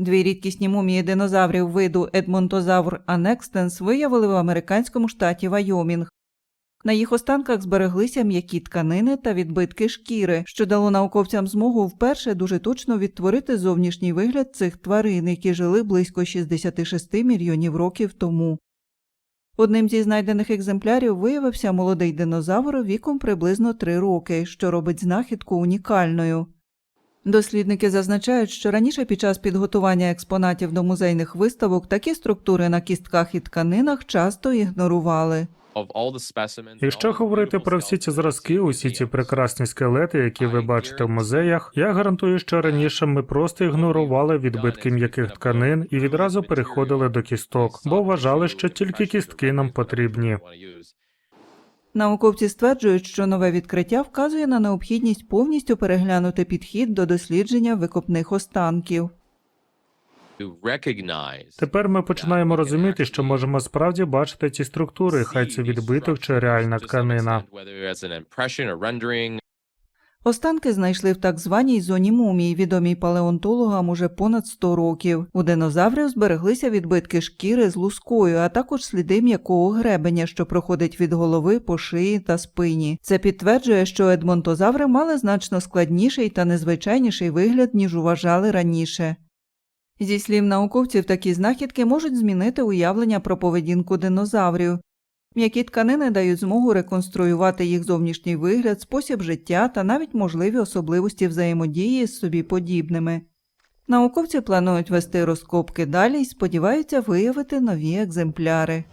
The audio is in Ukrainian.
Дві рідкісні мумії динозаврів виду Едмонтозавр анекстенс виявили в американському штаті Вайомінг. На їх останках збереглися м'які тканини та відбитки шкіри, що дало науковцям змогу вперше дуже точно відтворити зовнішній вигляд цих тварин, які жили близько 66 мільйонів років тому. Одним зі знайдених екземплярів виявився молодий динозавр віком приблизно 3 роки, що робить знахідку унікальною. Дослідники зазначають, що раніше під час підготування експонатів до музейних виставок такі структури на кістках і тканинах часто ігнорували. Якщо говорити про всі ці зразки, усі ці прекрасні скелети, які ви бачите в музеях, я гарантую, що раніше ми просто ігнорували відбитки м'яких тканин і відразу переходили до кісток, бо вважали, що тільки кістки нам потрібні. Науковці стверджують, що нове відкриття вказує на необхідність повністю переглянути підхід до дослідження викопних останків. Тепер ми починаємо розуміти, що можемо справді бачити ці структури, хай це відбиток чи реальна тканина. Останки знайшли в так званій зоні мумій, відомій палеонтологам уже понад 100 років. У динозаврів збереглися відбитки шкіри з лускою, а також сліди м'якого гребеня, що проходить від голови по шиї та спині. Це підтверджує, що едмонтозаври мали значно складніший та незвичайніший вигляд, ніж вважали раніше. Зі слів науковців, такі знахідки можуть змінити уявлення про поведінку динозаврів. М'які тканини дають змогу реконструювати їх зовнішній вигляд, спосіб життя та навіть можливі особливості взаємодії з собі подібними. Науковці планують вести розкопки далі і сподіваються виявити нові екземпляри.